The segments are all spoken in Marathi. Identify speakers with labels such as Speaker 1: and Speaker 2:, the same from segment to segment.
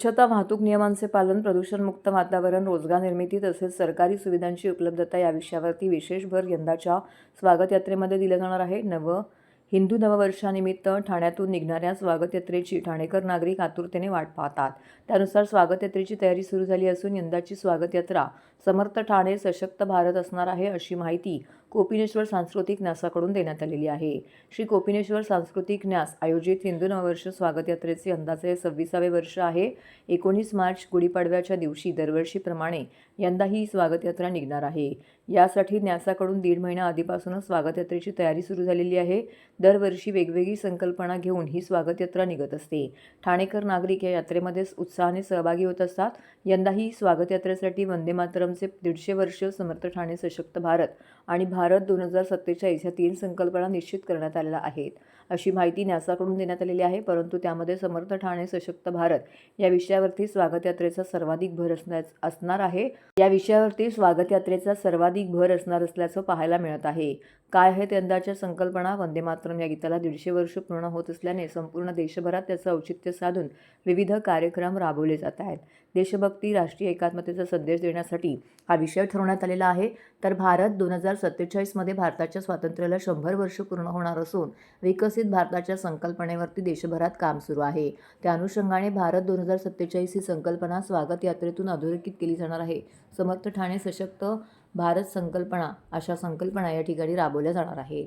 Speaker 1: स्वच्छता वाहतूक नियमांचे पालन प्रदूषणमुक्त वातावरण रोजगार निर्मिती तसेच सरकारी सुविधांची उपलब्धता या विषयावरती विशेष भर यंदाच्या स्वागत यात्रेमध्ये दिला जाणार आहे. नव हिंदू नववर्षानिमित्त ठाण्यातून निघणाऱ्या स्वागत यात्रेची ठाणेकर नागरिक आतुरतेने वाट पाहतात. त्यानुसार स्वागत यात्रेची तयारी सुरू झाली असून यंदाची स्वागत यात्रा समर्थ ठाणे सशक्त भारत असणार आहे अशी माहिती कोपिनेश्वर सांस्कृतिक न्यासाकडून देण्यात आलेली आहे. श्री कोपिनेश्वर सांस्कृतिक न्यास आयोजित हिंदू नववर्ष स्वागत यात्रेचे अंदाजे सव्वीसावे वर्ष आहे. एकोणीस मार्च गुढीपाडव्याच्या दिवशी दरवर्षीप्रमाणे यंदा ही स्वागत यात्रा निघणार आहे. यासाठी न्यासाकडून दीड महिना आधीपासूनच स्वागत यात्रेची तयारी सुरू झालेली आहे. दरवर्षी वेगवेगळी संकल्पना घेऊन ही स्वागत यात्रा निघत असते. ठाणेकर नागरिक या यात्रेमध्ये उत्साहाने सहभागी होत असतात. यंदाही स्वागत यात्रेसाठी वंदे मातरमचे दीडशे वर्ष समर्थ ठाणे सशक्त भारत आणि भा भारत दोन हजार सत्तेचाळीस ह्या तीन संकल्पना निश्चित करण्यात आलेल्या आहेत. अशी माहिती न्यासाकडून देण्यात आलेली आहे परंतु त्यामध्ये समर्थ ठाणे सशक्त भारत या विषयावरती स्वागत यात्रेचा सर्वाधिक भर असण्यास असणार आहे. या विषयावरती स्वागत यात्रेचा सर्वाधिक भर असणार असल्याचं पाहायला मिळत आहे. काय आहेत यंदाच्या संकल्पना? वंदे मातरम या गीताला दीडशे वर्ष पूर्ण होत असल्याने संपूर्ण देशभरात त्याचं औचित्य साधून विविध कार्यक्रम राबवले जात आहेत. देशभक्ती राष्ट्रीय एकात्मतेचा संदेश देण्यासाठी हा विषय ठरवण्यात आलेला आहे. तर भारत दोन हजार त्रेचाळीसमध्ये भारताच्या स्वातंत्र्याला शंभर वर्ष पूर्ण होणार असून विकसित भारताच्या संकल्पनेवरती देशभरात काम सुरू आहे. त्या अनुषंगाने भारत दोन हजार सत्तेचाळीस ही संकल्पना स्वागत यात्रेतून अधोरेखित केली जाणार आहे. समर्थ ठाणे सशक्त भारत संकल्पना अशा संकल्पना या ठिकाणी राबवल्या जाणार आहे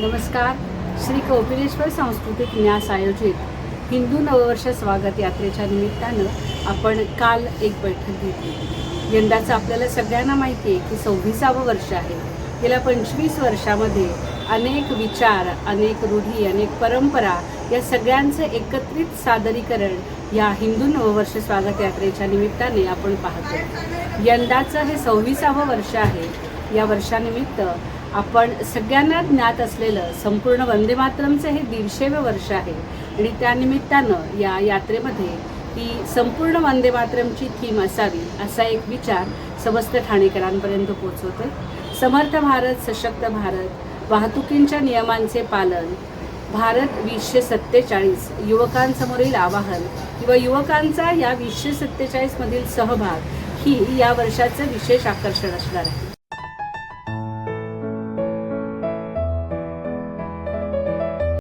Speaker 2: नमस्कार. श्री कौपिलेश्वर सांस्कृतिक न्यास आयोजित हिंदू नववर्ष स्वागत यात्रेच्या निमित्तानं आपण काल एक बैठक घेतली. यंदाचं आपल्याला सगळ्यांना माहिती आहे की सव्वीसावं वर्ष आहे. गेल्या पंचवीस वर्षामध्ये अनेक विचार अनेक रूढी अनेक परंपरा या सगळ्यांचं एकत्रित सादरीकरण या हिंदू नववर्ष स्वागत यात्रेच्या निमित्ताने आपण पाहतो. यंदाचं हे सव्वीसावं वर्ष आहे. या वर्षानिमित्त आपण सगळ्यांना ज्ञात असलेलं संपूर्ण वंदे मातरमचं हे दीडशेवं वर्ष आहे. आणि त्यानिमित्तानं या यात्रेमध्ये ती संपूर्ण वंदे मातरमची थीम असावी असा एक विचार समस्त ठाणेकरांपर्यंत पोचवते समर्थ भारत सशक्त भारत वाहतुकींच्या नियमांचे पालन भारत वीसशे सत्तेचाळीस युवकांसमोरील आवाहन किंवा युवकांचा या वीसशे सत्तेचाळीसमधील सहभाग ही या वर्षाचं विशेष आकर्षण असणार आहे.